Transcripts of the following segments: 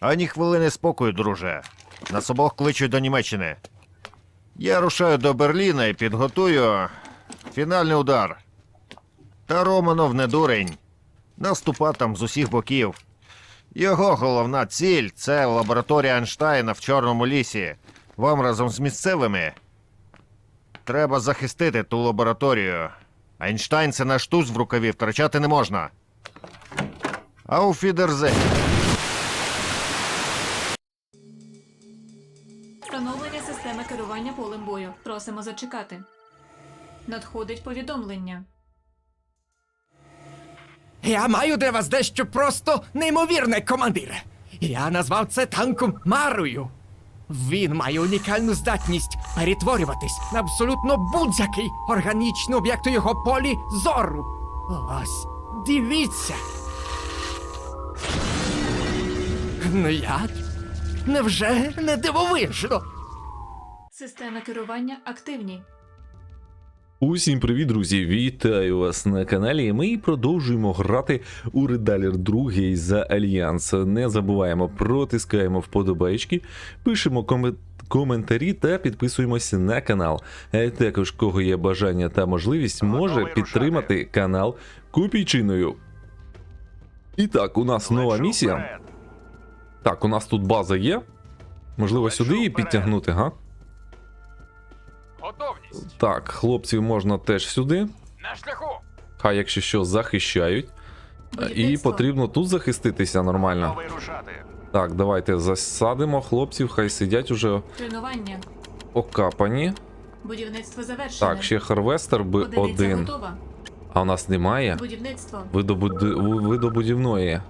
Ані хвилини спокою, друже. Нас обох кличуть до Німеччини. Я рушаю до Берліна і підготую фінальний удар. Та Романов не дурень. Наступа там з усіх боків. Його головна ціль це лабораторія Ейнштейна в Чорному лісі. Вам разом з місцевими. Треба захистити ту лабораторію. Ейнштейн це наш туз в рукаві, втрачати не можна. Ауфідерзе. Встановлення системи керування полем бою. Просимо зачекати. Надходить повідомлення. Я маю для вас дещо просто неймовірне, командире. Я назвав це танком Марою. Він має унікальну здатність перетворюватись на абсолютно будь-який органічний об'єкт у його полі зору. Ось, дивіться. Ну як? Невже не дивовижно? Системи керування активні. Усім привіт, друзі! Вітаю вас на каналі. Ми продовжуємо грати у Редалер 2 за Альянс. Не забуваємо, протискаємо вподобайки, пишемо комен- коментарі та підписуємося на канал. Е, Також, кого є бажання та можливість, може підтримати канал копійчиною. І так, у нас нова місія. Так, у нас тут база є. Можливо, сюди її підтягнути, га? Готовність. Так, хлопців можна теж сюди. На шляху. Хай, якщо що, захищають. Е, І потрібно тут захиститися нормально. Так, давайте засадимо хлопців, хай сидять уже Тренування. окапані. Будівництво завершене. Так, ще харвестер би Одиниця один. готова. А у нас немає Будівництво. видобуди- видобудівної.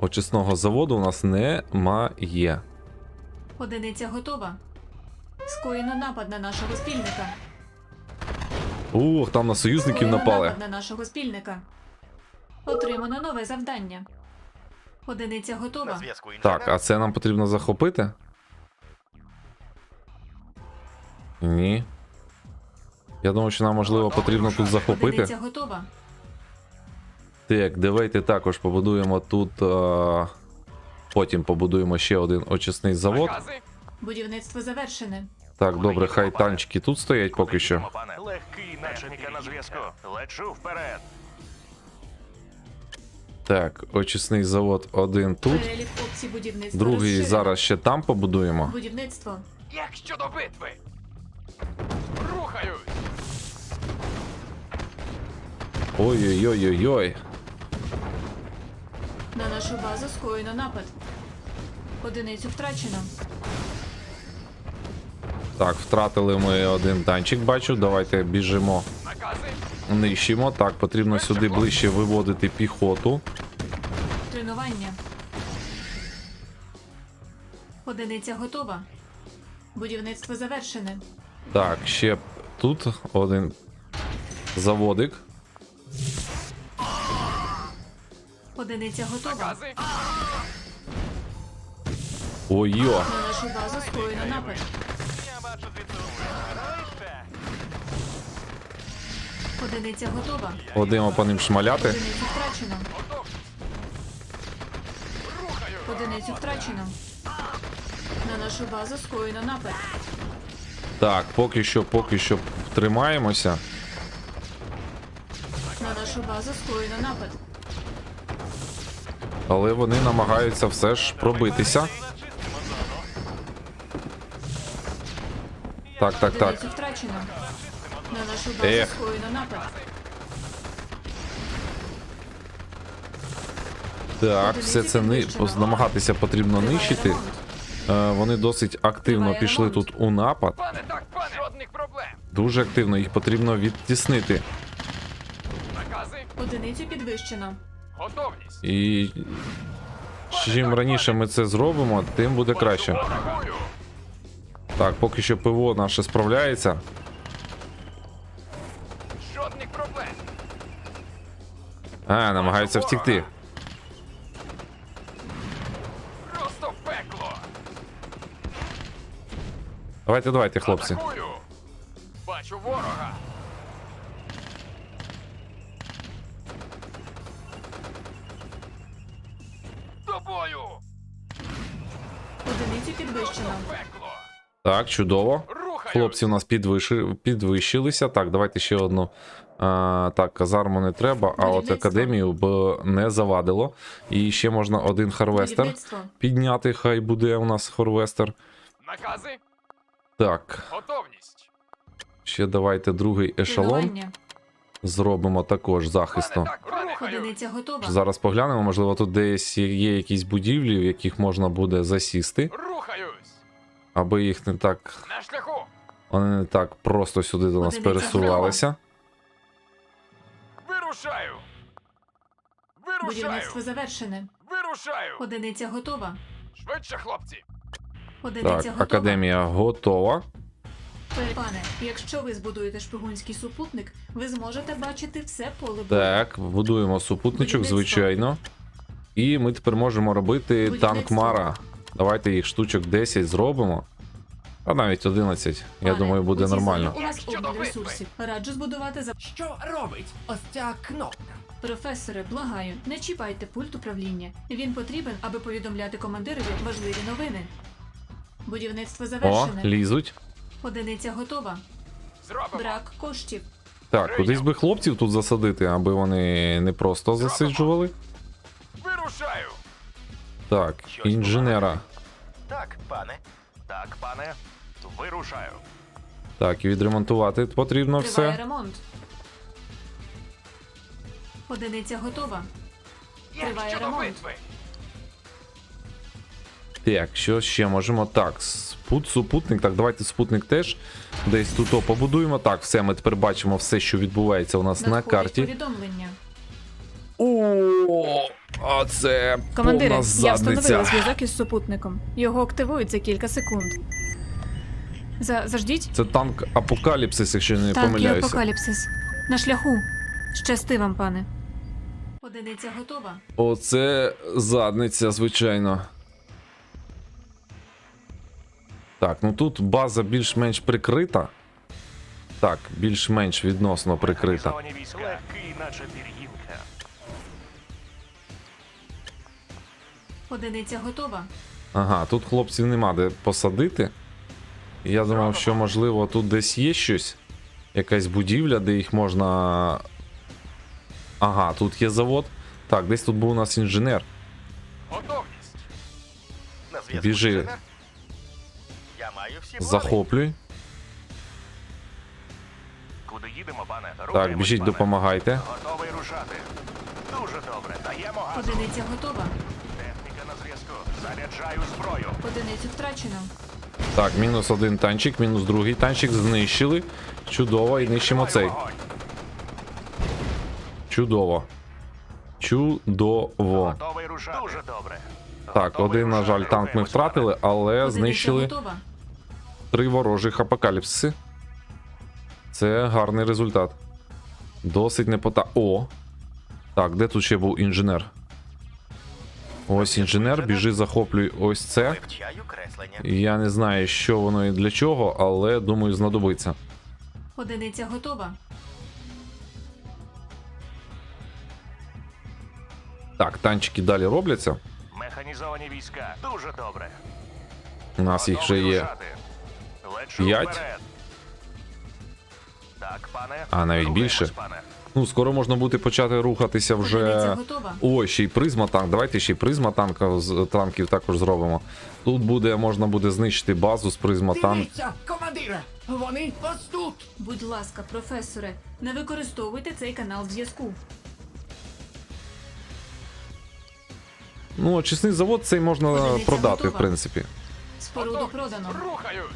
Очисного заводу у нас немає. Одиниця готова. Скоєно напад на нашого спільника. Ух, там на союзників Скоєно напали. напад на нашого спільника. Отримано нове завдання. Одиниця готова. Так, а це нам потрібно захопити? Ні. Я думаю, що нам можливо потрібно тут захопити. Одиниця готова. Так, давайте також побудуємо тут. А... Потім побудуємо ще один очисний завод. Будівництво завершене. Так, добре, хай танчики тут стоять поки що. Легкий начальника на зв'язку. Лечу вперед. Так, очисний завод один тут. Другий зараз ще там побудуємо. Будівництво. Як щодо битви? Рухаюсь. Ой-ой-ой-ой-ой. На нашу базу скоєно напад. Одиницю втрачено. Так, втратили ми один танчик, бачу. Давайте біжимо, нищимо. Так, потрібно сюди ближче виводити піхоту. Тренування. Одиниця готова. Будівництво завершене. Так, ще тут один заводик. Одиниця готова. Накази. Ой-йо. На нашу базу скоєно напад. Я бачу звідси. Одиниця готова. Одимо по ним шмаляти. Одиницю втрачено. Рухаю. Одиницю втрачено. На нашу базу скоєно напад. Так, поки що, поки що тримаємося. На нашу базу скоєно напад. Але вони намагаються все ж пробитися. Так, так, так. Втрачено. На нашу базу Ех. скоєно напад. Так, все це ни... намагатися потрібно нищити. Е, Вони досить активно пішли тут у напад. Пане так, пане. Жодних проблем. Дуже активно їх потрібно відтіснити. Накази. Одиницю підвищено. Готовність. І чим раніше ми це зробимо, тим буде краще. Так, поки що ПВО наше справляється. Жодних проблем. А, намагаються втікти. Просто пекло. Давайте, давайте, хлопці. Атакую. Так, чудово. Хлопці у нас підвищилися. Так, давайте ще одну. А, так, казарму не треба, а от академію б не завадило. І ще можна один харвестер підняти, хай буде у нас харвестер. Накази? Так, Готовність! ще давайте другий ешелон зробимо також захисту. Рухаю! Зараз поглянемо, можливо, тут десь є якісь будівлі, в яких можна буде засісти, Рухаюсь! Аби їх не так. На шляху! Вони не так просто сюди до нас пересувалися. Вирушаю! Вирушаю! Будівництво завершене. Вирушаю! Одиниця готова. Швидше, хлопці! Одиниця Так, готова. академія готова. Пане, якщо ви збудуєте шпигунський супутник, ви зможете бачити все поле. Так, будуємо супутничок, звичайно. І ми тепер можемо робити танк Мара. Давайте їх штучок 10 зробимо. А навіть 11. Я Пане, думаю, буде у нормально. У Щодо обмаль битви. ресурсів. Раджу збудувати за Що робить ось ця кнопка? професоре. Благаю, не чіпайте пульт управління. Він потрібен, аби повідомляти командирові важливі новини. Будівництво О, завершене. лізуть. Одиниця готова. Зробимо! Брак коштів. Так, кудись би хлопців тут засадити, аби вони не просто засиджували. Так, інженера. Так, пане. Так, пане. Вирушаю. Так, і відремонтувати потрібно Триває все. ремонт. Одиниця готова. Як Триває щодо ремонт. битви? Так, що ще можемо? Так, спут, супутник. Так, давайте супутник теж десь тут о, побудуємо. Так, все, ми тепер бачимо все, що відбувається у нас на Надходить карті. повідомлення. О, а це Командире, повна я задниця. встановила зв'язок із супутником. Його активують за кілька секунд. За, заждіть. Це танк Апокаліпсис, якщо не Танк і помиляюся. апокаліпсис. На шляху. Щасти вам, пане. Одиниця готова. Оце задниця, звичайно. Так, ну тут база більш-менш прикрита. Так, більш-менш відносно прикрита. Легкий, наче. Одиниця готова. Ага, тут хлопців нема де посадити. Я думав, що можливо тут десь є щось. Якась будівля, де їх можна. Ага, тут є завод. Так, десь тут був у нас інженер. Готовність! На зв'язку Біжи. інженер? Я маю всі плани. Захоплюй. Куди їдемо, пане? Так, Рухаємось, біжіть, пане. допомагайте. Готовий рушати. Дуже добре. Даємо газу. Одиниця готова. Заряджаю зброю. Одиницю втрачено. Так, мінус один танчик, мінус другий танчик знищили. Чудово, і нищимо цей. Чудово. Чудово. Готовий рушати. Дуже добре. Так, Готовий один, на жаль, рушати. танк ми втратили, але Одиниця знищили готова. три ворожих апокаліпсиси. Це гарний результат. Досить непота. О! Так, де тут ще був інженер? Ось інженер, біжи, захоплюй ось це. Я не знаю, що воно і для чого, але думаю, знадобиться. Одиниця готова. Так, танчики далі робляться. Механізовані війська. Дуже добре. У нас їх вже є. П'ять. Так, пане. А, навіть більше. Пане. Ну, скоро можна буде почати рухатися вже. О, ще й призма танк. Давайте ще й призма танка з танків також зробимо. Тут буде, можна буде знищити базу з призма танк. Командире! Вони ось тут! Будь ласка, професоре, не використовуйте цей канал зв'язку. Ну, очисний завод цей можна Одиниця продати, готова. в принципі. Споруду продано. Рухаюсь!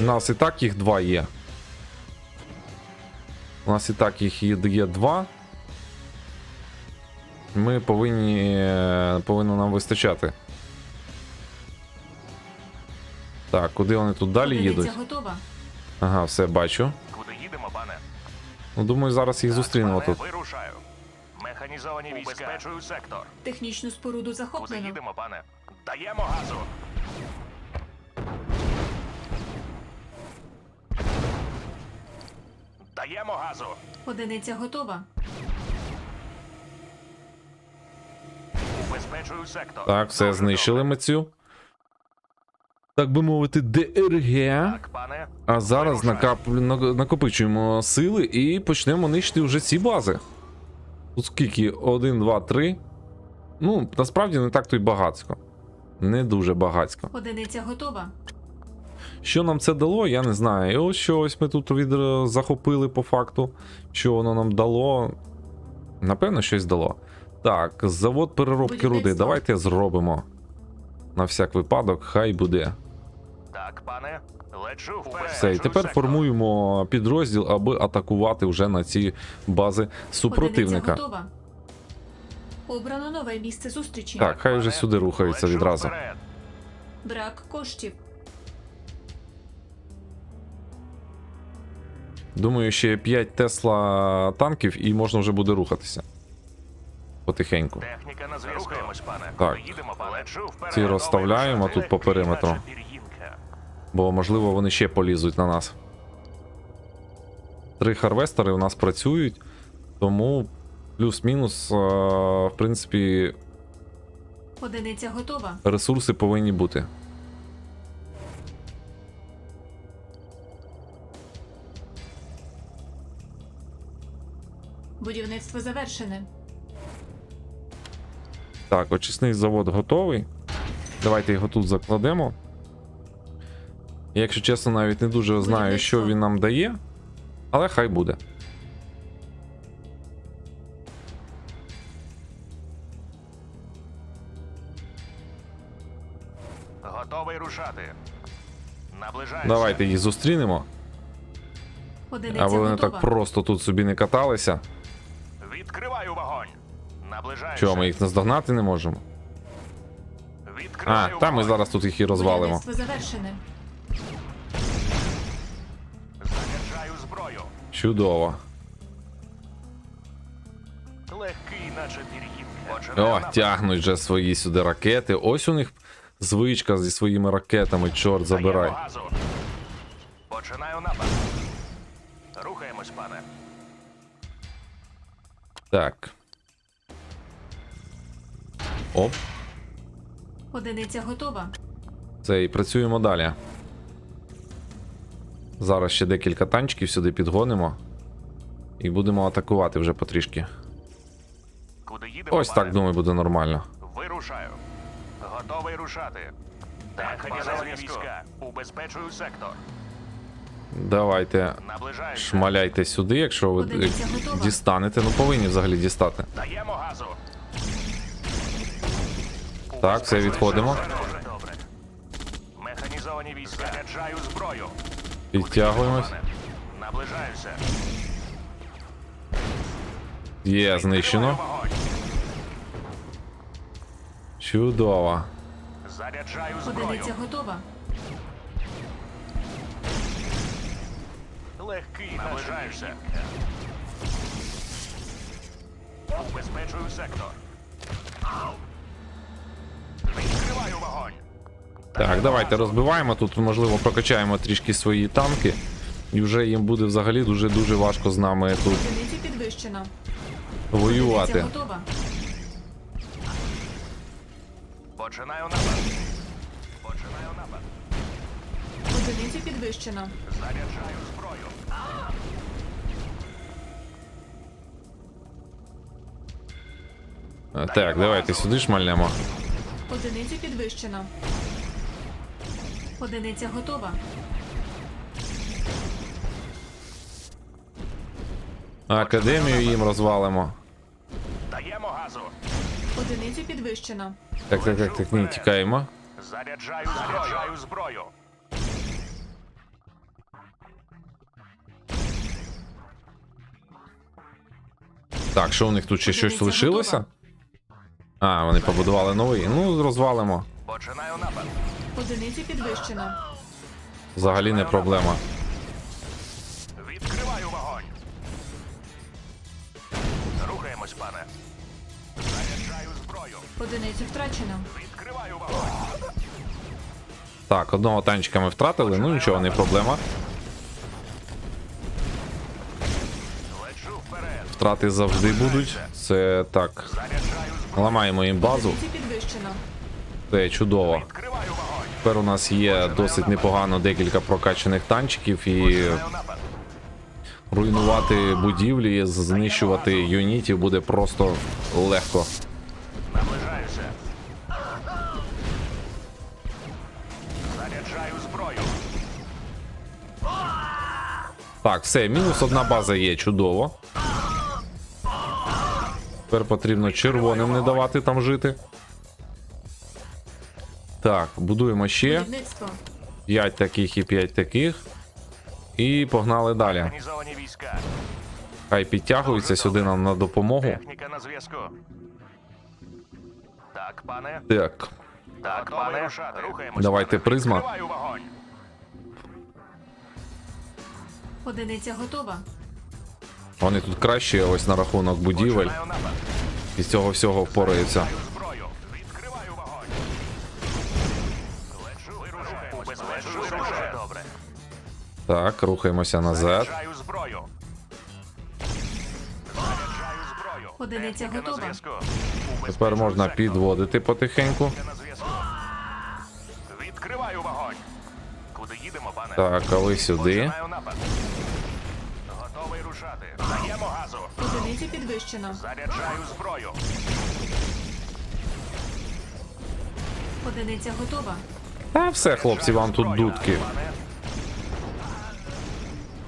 У нас і так їх два є. У нас і так їх є, два. Ми повинні. Повинно нам вистачати. Так, куди вони тут далі Одиниця їдуть? готова. Ага, все бачу. Куди їдемо, пане? Ну, думаю, зараз їх зустрінемо тут. Вирушаю. Механізовані війська. Убезпечую сектор. Технічну споруду Куди захоплено. їдемо, пане? Даємо газу. Даємо газу. Одиниця готова. Убезпечую сектор. Так, все Дуже знищили добре. ми цю. так би мовити, ДРГ. Так, пане. А зараз Вирушаю. накап... на- накопичуємо сили і почнемо нищити вже ці бази. Тут скільки? Один, два, три. Ну, насправді не так то й багацько. Не дуже багацько. Одиниця готова. Що нам це дало, я не знаю. І ось що ось ми тут від... захопили по факту. Що воно нам дало. Напевно, щось дало. Так, завод переробки руди. Давайте зробимо. На всяк випадок, хай буде. Так, пане. Лечу вперед. Все, і тепер формуємо підрозділ, аби атакувати вже на ці бази супротивника. готова. Обрано нове місце зустрічі. Так, хай вже сюди рухаються відразу. Брак коштів. Думаю, ще 5 Тесла танків і можна вже буде рухатися. Потихеньку. Техніка на зв'язку. Пане. Так. Їдемо, пане. Ці розставляємо тут по периметру. Бо можливо вони ще полізуть на нас. Три харвестери у нас працюють, тому плюс-мінус, е, в принципі, Одиниця готова. ресурси повинні бути. Будівництво завершене. Так, очисний завод готовий. Давайте його тут закладемо. Я, Якщо чесно, навіть не дуже знаю, що він нам дає, але хай буде. Готовий рушати. Наближаюся. Давайте їх зустрінемо, Одиниця аби вони готова. так просто тут собі не каталися. Відкриваю вогонь. Наближаюся. Чого, ми їх наздогнати не можемо? А, Відкриваю та ми зараз тут їх і розвалимо. Завершене. Заряджаю зброю. Чудово. Легкий, наче. О, тягнуть вже свої сюди ракети. Ось у них звичка зі своїми ракетами, чорт забирай. Починаю напад. Рухаємось, пане. Так. Оп, Одиниця готова. це і працюємо далі. Зараз ще декілька танчиків сюди підгонимо. І будемо атакувати вже потрішки. Куди їдемо? Ось пане? так, думаю, буде нормально. Вирушаю. Готовий рушати. Механізовані війська. Убезпечую сектор. Давайте шмаляйте сюди, якщо ви дістанете. Ну повинні взагалі дістати. Так, все, відходимо. Добре, добре. Механізовані війська. Заряджаю зброю. Підтягуємось. Наближаюся. Є, знищено. Чудово. Заряджаю зброю. Одиниця готова. Легкий наближаюся. Убезпечую сектор. Відкриваю вогонь. Так, давайте розбиваємо. Тут, можливо, прокачаємо трішки свої танки. І вже їм буде взагалі дуже-дуже важко з нами тут підвищено. воювати. Починаю напад. Починаю напад. Одиницю підвищено. Заряджаю зброю. Так, давайте сюди шмальнемо. Одиницю підвищено. Одиниця готова. Академію їм розвалимо. Даємо газу. Одиницю підвищено. Так, так, так, так, ні, тікаємо. Заряджаю. Заряджаю зброю. Так, що у них тут ще щось лишилося? готова. А, вони побудували новий. Ну, розвалимо. Починаю напад. Одиницю підвищено. Взагалі не проблема. Відкриваю вогонь. Рухаємось, пане. Заряджаю зброю. Одиницю втрачено. Відкриваю вогонь. Так, одного танчика ми втратили, ну нічого, не проблема. Втрати завжди будуть. Це так. Ламаємо їм базу. Це чудово. Тепер у нас є досить непогано декілька прокачаних танчиків і руйнувати будівлі, знищувати юнітів буде просто легко. Так, все, мінус одна база є, чудово. Тепер потрібно червоним не давати там жити. Так, будуємо ще 5 таких і 5 таких. І погнали далі. Хай підтягуються сюди нам на допомогу. На зв'язку. Так, пане. Так, Так, пане. Рухаємося. Давайте, призма. Одиниця готова. вони тут кращі ось на рахунок будівель. І з цього всього впораються. Так, рухаємося назад. Одиниця готова. Тепер можна підводити потихеньку. Відкриваю вогонь. Куди їдемо, пане? Так, а ви сюди. Даємо газу. Одиницю підвищено. Заряджаю зброю. Одиниця готова. Та все, хлопці, вам тут дудки.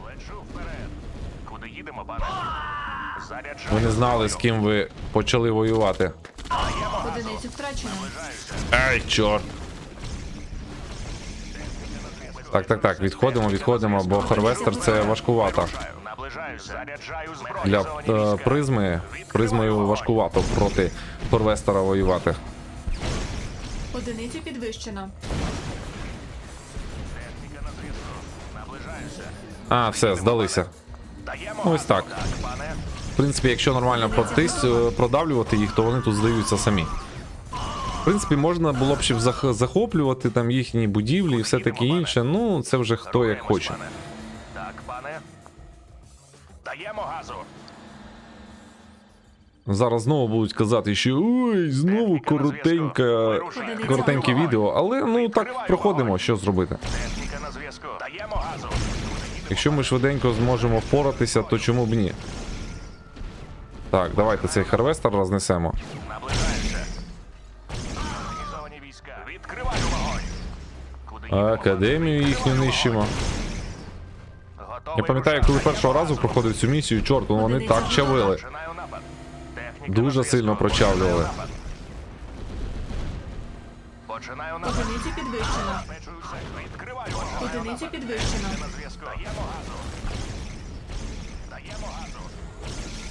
Лечу вперед. Куди їдемо, пане? Заряджаю Ви не знали, з ким ви почали воювати. Одиницю втрачено. Ай, чорт. Так, так, так, відходимо, відходимо, бо Харвестер це важкувато. Заряджаю. Для е, призми призмою важкувато проти Харвестера воювати. Одиницю підвищено. Техніка на зв'язку. Наближаюся. А, все, здалися. Ну, ось так. В принципі, якщо нормально е, продавлювати їх, то вони тут здаються самі. В принципі, можна було б ще захоплювати там їхні будівлі і все таке інше. Ну, це вже хто як хоче. Пане. Так, пане. Даємо газу. Зараз знову будуть казати, що ой, знову коротенька, коротеньке відео, але ну так проходимо, що зробити. Якщо ми швиденько зможемо впоратися, то чому б ні? Так, давайте цей харвестер рознесемо. Академію їхню нищимо. Я пам'ятаю, коли першого разу проходив цю місію, чорт, ну вони так чавили. Дуже сильно прочавлювали. Починаю. Одиницю підвищено. Забезпечую. Відкриваю вогонь. Одиницю підвищено. Даємо газу. Даємо газу.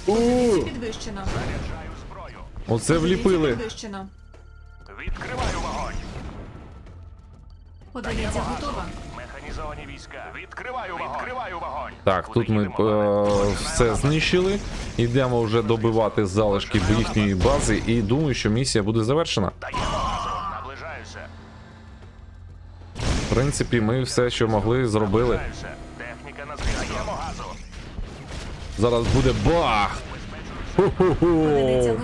Одиницю підвищено. Заряджаю зброю. Оце вліпили. підвищено. Відкриваю вогонь. Одиниця готова. Механізовані війська. Відкриваю вогонь. Відкриваю вогонь. Так, тут ми е, все знищили. Йдемо вже добивати залишки їхньої бази, і думаю, що місія буде завершена. Даємо газу. Наближаюся. В принципі, ми все, що могли, зробили. Техніка на. Газу. Зараз буде бах! Ху-ху-ху!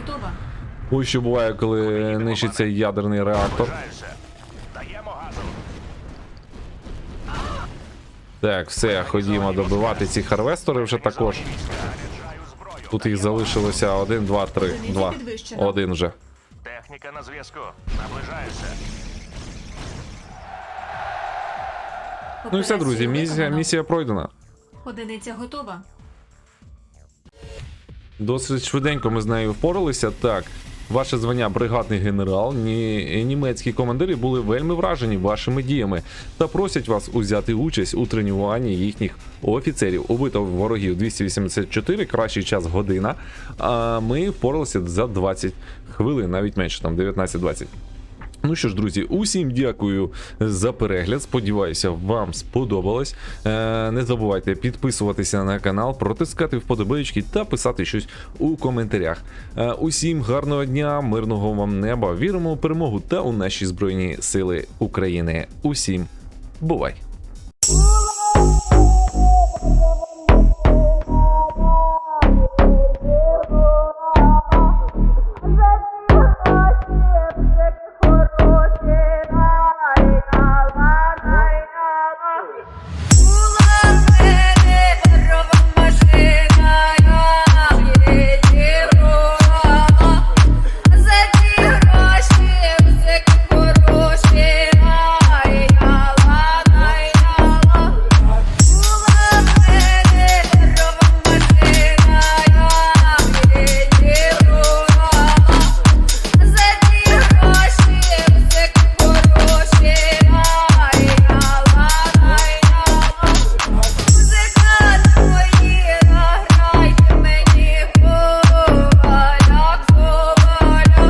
Ось що буває, коли нищиться ядерний реактор. Даємо газу. Так, все, ходімо добивати ці харвестори вже також. Тут їх залишилося один, два, три. Два. Один вже. Техніка на зв'язку. Наближаюся. Ну і все, друзі, місія, місія пройдена. Одиниця готова. Досить швиденько ми з нею впоралися. Так, ваше звання бригадний генерал, ні, німецькі командири були вельми вражені вашими діями та просять вас узяти участь у тренуванні їхніх офіцерів. Убито ворогів 284, кращий час година. А ми впоралися за 20 хвилин, навіть менше, там 19-20. Ну що ж, друзі, усім дякую за перегляд. Сподіваюся, вам сподобалось. Е, не забувайте підписуватися на канал, протискати вподобайки та писати щось у коментарях. Е, усім гарного дня, мирного вам неба. Віримо у перемогу та у наші збройні сили України. Усім бувай!